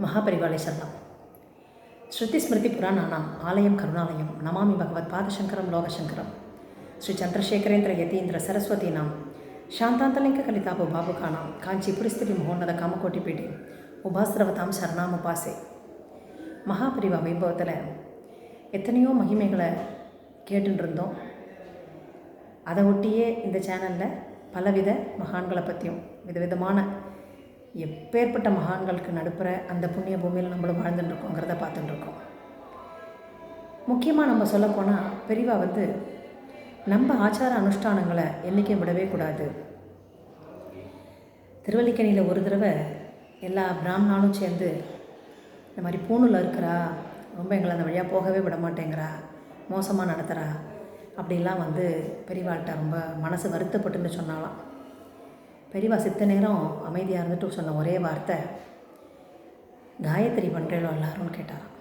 మహాపరివాళే శరణం శృతి స్మృతి పురాణానాం ఆలయం కరుణాలయం నమామి భగవత్పాదశంకరం లోకశంకరం శ్రీ చంద్రశేఖరేంద్ర యతీంద్ర సరస్వతీనాం శాంతాంతలింక కలితాపు బాబుకానాం కాంచీపురిస్థితి மகோன்னத காமக்கோட்டி பீடி உபாசிரவதாம் சரணாம் உபாசே மகாபரிவா வைபவத்தில் எத்தனையோ மகிமைகளை கேட்டுட்டு இருந்தோம் அதை ஒட்டியே இந்த சேனலில் பலவித மகான்களை பற்றியும் விதவிதமான எப்பேற்பட்ட மகான்களுக்கு நடுப்புற அந்த புண்ணிய பூமியில் நம்மளும் வாழ்ந்துட்டுருக்கோங்கிறத இருக்கோங்கிறத இருக்கோம் முக்கியமாக நம்ம சொல்லப்போனால் பெரியவா வந்து நம்ம ஆச்சார அனுஷ்டானங்களை என்றைக்கும் விடவே கூடாது. திருவல்லிக்கணியில் ஒரு தடவை எல்லா பிராமணாலும் சேர்ந்து இந்த மாதிரி பூணூல் இருக்கிறா ரொம்ப எங்களை அந்த வழியாக போகவே விட மாட்டேங்கிறா மோசமாக நடத்துகிறா அப்படிலாம் வந்து பெரியவாள்கிட்ட ரொம்ப மனசு வருத்தப்பட்டுன்னு சொன்னாலாம் பெரியவா சித்த நேரம் அமைதியாக இருந்துட்டு சொன்ன ஒரே வார்த்தை காயத்ரி பண்ணுறேளோ எல்லாரும்னு கேட்டாராம்.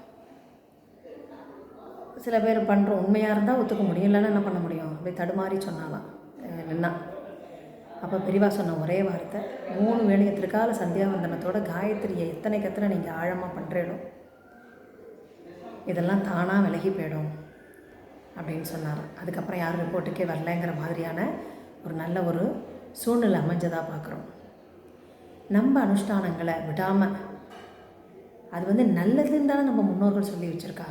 சில பேர் பண்ணுறோம் உண்மையாக இருந்தால் ஒத்துக்க முடியும் இல்லைன்னா என்ன பண்ண முடியும்? அப்படியே தடுமாறி சொன்னாலாம் அஹ் நின்னா அப்போ பெரியவா சொன்ன ஒரே வார்த்தை மூணு வேலையை திருக்கால சந்தியாவந்தனத்தோட காயத்ரியை எத்தனைக்கு எத்தனை நீங்கள் ஆழமாக பண்ணுறீங்களோ இதெல்லாம் தானாக விலகி போயிடும் அப்படின்னு சொன்னார் அதுக்கப்புறம் யாரும் ரிப்போர்ட்டுக்கே வரலைங்கிற மாதிரியான ஒரு நல்ல ஒரு சூழ்நிலை அமைஞ்சதாக பார்க்குறோம். நம்ம அனுஷ்டானங்களை விடாமல் அது வந்து நல்லதுன்னு தானே நம்ம முன்னோர்கள் சொல்லி வச்சுருக்கா?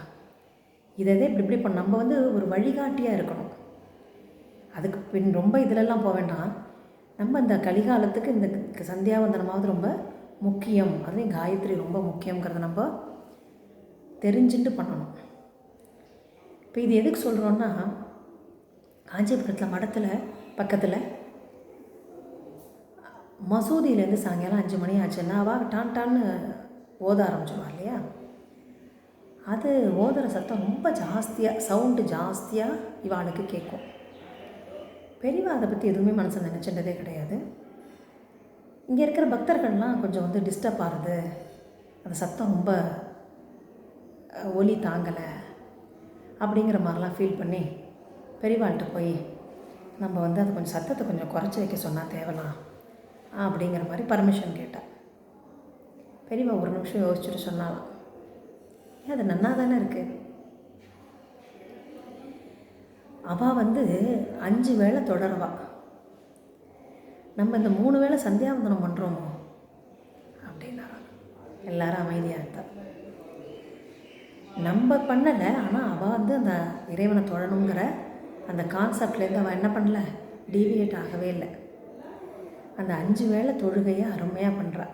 இதை இதை இப்படி இப்படி பண்ண நம்ம வந்து ஒரு வழிகாட்டியாக இருக்கணும். அதுக்கு பின் ரொம்ப இதிலெல்லாம் போக வேண்டாம். நம்ம இந்த கலிகாலத்துக்கு இந்த சந்தியாவந்தனமாவது ரொம்ப முக்கியம். அதுலேயும் காயத்ரி ரொம்ப முக்கியங்கிறத நம்ம தெரிஞ்சுட்டு பண்ணணும். இப்போ இது எதுக்கு சொல்கிறோன்னா காஞ்சிபுரத்தில் மடத்தில் பக்கத்தில் மசூதியிலேருந்து சாயங்காலம் அஞ்சு மணி ஆச்சுன்னா அவள் டான் டான்னு ஓத ஆரம்பிச்சிடுவா இல்லையா? அது ஓதுற சத்தம் ரொம்ப ஜாஸ்தியாக சவுண்டு ஜாஸ்தியாக இவாளுக்கு கேட்கும். பெரியவா அதை பற்றி எதுவுமே மனசில் நினச்சிட்டதே கிடையாது. இங்கே இருக்கிற பக்தர்கள்லாம் கொஞ்சம் வந்து டிஸ்டர்ப் ஆகுது. அந்த சத்தம் ரொம்ப ஒலி தாங்கலை அப்படிங்கிற மாதிரிலாம் ஃபீல் பண்ணி பெரியவாள்கிட்ட போய் நம்ம வந்து அதை கொஞ்சம் சத்தத்தை கொஞ்சம் குறைச்சி வைக்க சொன்னால் தேவலாம். அப்படிங்கிற மாதிரி பர்மிஷன் கேட்டேன். பெரியவா ஒரு நிமிஷம் யோசிச்சுட்டு சொன்னாலாம் ஏன் அது நன்னா தானே இருக்குது அவள் வந்து அஞ்சு வேளை தொடருவா. நம்ம இந்த மூணு வேளை சந்தியாவந்தனம் பண்ணுறோமோ அப்படின்னா எல்லாரும் அமைதியாக இருந்தா. நம்ம பண்ணலை ஆனால் அவள் வந்து அந்த இறைவனை தொழணுங்கிற அந்த கான்செப்ட்லேருந்து அவள் என்ன பண்ணல? டீவியேட் ஆகவே இல்லை. அந்த அஞ்சு வேளை தொழுகையை அருமையாக பண்ணுறா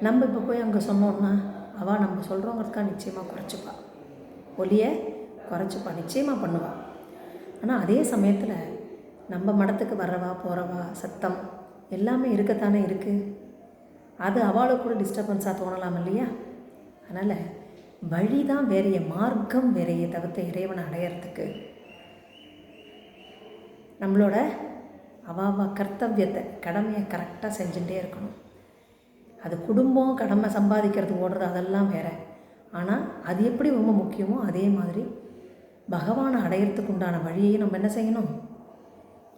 நம்ம இப்போ போய் அங்கே சொன்னோம்னா அவள் நம்ம சொல்கிறோங்கிறதுக்காக நிச்சயமாக குறைச்சிப்பா. ஒலியை குறைச்சிப்பா நிச்சயமாக பண்ணுவாள் ஆனால் அதே சமயத்தில் நம்ம மடத்துக்கு வர்றவா போகிறவா சத்தம் எல்லாமே இருக்கத்தானே இருக்குது அது அவளை கூட டிஸ்டர்பன்ஸாக தோணலாம் இல்லையா? அதனால் வழி தான் வேறைய மார்க்கம் வேறைய தவிர்த்து இறைவனை அடையிறதுக்கு நம்மளோட அவாவா கர்த்தவியத்தை கடமையை கரெக்டாக செஞ்சுட்டே இருக்கணும். அது குடும்பம் கடமை சம்பாதிக்கிறது ஓடுறது அதெல்லாம் வேற. ஆனால் அது எப்படி ரொம்ப முக்கியமோ அதே மாதிரி பகவானை அடையிறதுக்கு உண்டான வழியை நம்ம என்ன செய்யணும்?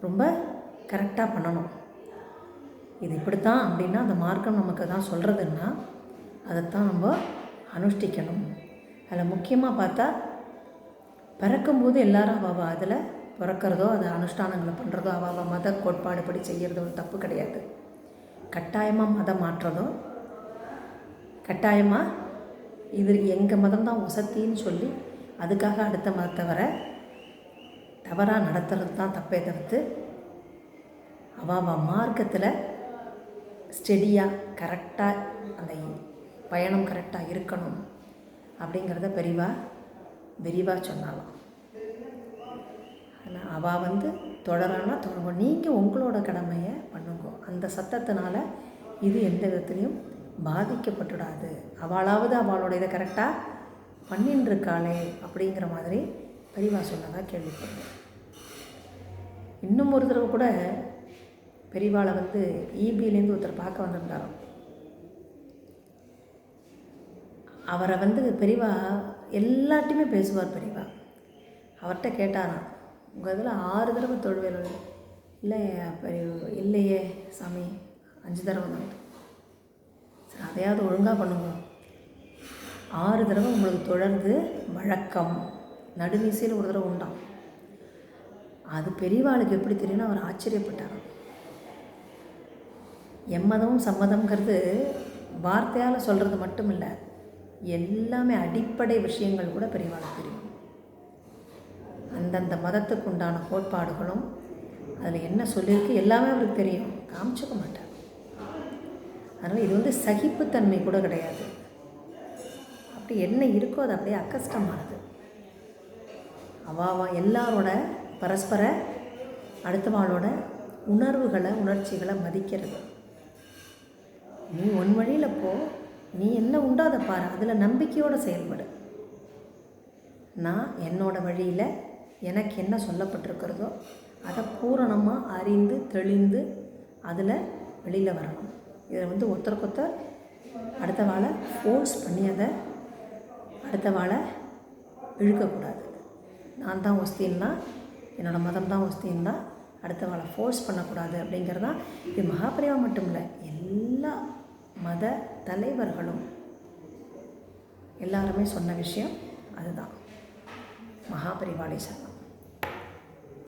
ரொம்ப கரெக்டாக பண்ணணும். இது இப்படித்தான் அப்படின்னா அந்த மார்க்கம் நமக்கு தான் சொல்கிறதுன்னா அதைத்தான் நம்ம அனுஷ்டிக்கணும். அதில் முக்கியமாக பார்த்தா பிறக்கும்போது எல்லாரும் அவள் அதில் பிறக்கிறதோ அது அனுஷ்டானங்களை பண்ணுறதோ அவள் மத மத கோட்பாடுபடி செய்கிறதோ ஒரு தப்பு கிடையாது. கட்டாயமாக மதம் மாற்றுறதோ கட்டாயமாக இது எங்கள் மதம் தான் உசத்தின்னு சொல்லி அதுக்காக அடுத்த மதத்தை வர தவறாக நடத்துறது தான் தப்பே தவிர்த்து அவள் மார்க்கத்தில் ஸ்டெடியாக கரெக்டாக அந்த பயணம் கரெக்டாக இருக்கணும் அப்படிங்கிறத பெரிவா விரிவாக சொன்னாலாம் ஆனால் அவள் வந்து தொடரானா தொடங்க நீங்கள் உங்களோட கடமையை பண்ணுங்க. அந்த சத்தத்தினால இது எந்த விதத்துலையும் பாதிக்கப்பட்டுடாது. அவளாவது அவளோட இதை கரெக்டாக பண்ணின்னு இருக்காளே அப்படிங்கிற மாதிரி பெரியவா சொன்னதாக கேள்விப்படுறேன் இன்னும் ஒரு தடவை கூட பெரியவாளை வந்து ஈபியிலேருந்து ஒருத்தர் பார்க்க வந்திருந்தாரோ அவரை வந்து பெரியவா எல்லாட்டையுமே பேசுவார் பெரியவா. அவர்கிட்ட கேட்டாராம் உங்கள் இதில் ஆறு தடவை தொழுவேல் இல்லை பெரிய இல்லையே சாமி அஞ்சு தடவை தான் சரி அதையாவது ஒழுங்காக பண்ணுங்க. ஆறு தடவை உங்களுக்கு தொடர்ந்து வழக்கம். நடுவீசையில் ஒரு தடவை உண்டாம். அது பெரியவாளுக்கு எப்படி தெரியும்னு அவர் ஆச்சரியப்பட்டார் எம்மதமும் சம்மதம்ங்கிறது வார்த்தையால் சொல்கிறது மட்டும் இல்லை எல்லாமே அடிப்படை விஷயங்கள் கூட பெரியவாளுக்கு தெரியும். அந்தந்த மதத்துக்கு உண்டான கோட்பாடுகளும் அதில் என்ன சொல்லியிருக்கு எல்லாமே அவருக்கு தெரியும். காமிச்சுக்க மாட்டார். அதனால் இது வந்து சகிப்புத்தன்மை கூட கிடையாது. அப்படி என்ன இருக்கோ அது அப்படியே அக்கஷ்டமானது அவாவா எல்லாரோட பரஸ்பர அடுத்தவாளோட உணர்வுகளை உணர்ச்சிகளை மதிக்கிறது. நீ உன் வழியில் போ. நீ என்ன உண்டோ அதை பாரு. அதில் நம்பிக்கையோடு செயல்படு. நான் என்னோட வழியில் எனக்கு என்ன சொல்லப்பட்டிருக்கிறதோ அதை பூரணமாக அறிந்து தெளிந்து அதில் வெளியில் வரணும். இதில் வந்து ஒருத்தருக்கொத்தர் அடுத்த வாழை ஃபோர்ஸ் பண்ணி அதை அடுத்த வாழை இழுக்கக்கூடாது. நான் தான் ஒஸ்தின்னா என்னோடய மதம் தான் ஒஸ்தின்னா அடுத்த வாழை ஃபோர்ஸ் பண்ணக்கூடாது அப்படிங்கிறதான் இது மகாபிரிவா மட்டும் இல்லை எல்லா மத தலைவர்களும் எல்லாருமே சொன்ன விஷயம் அதுதான். மகாபரிவாளேஸ்வரன்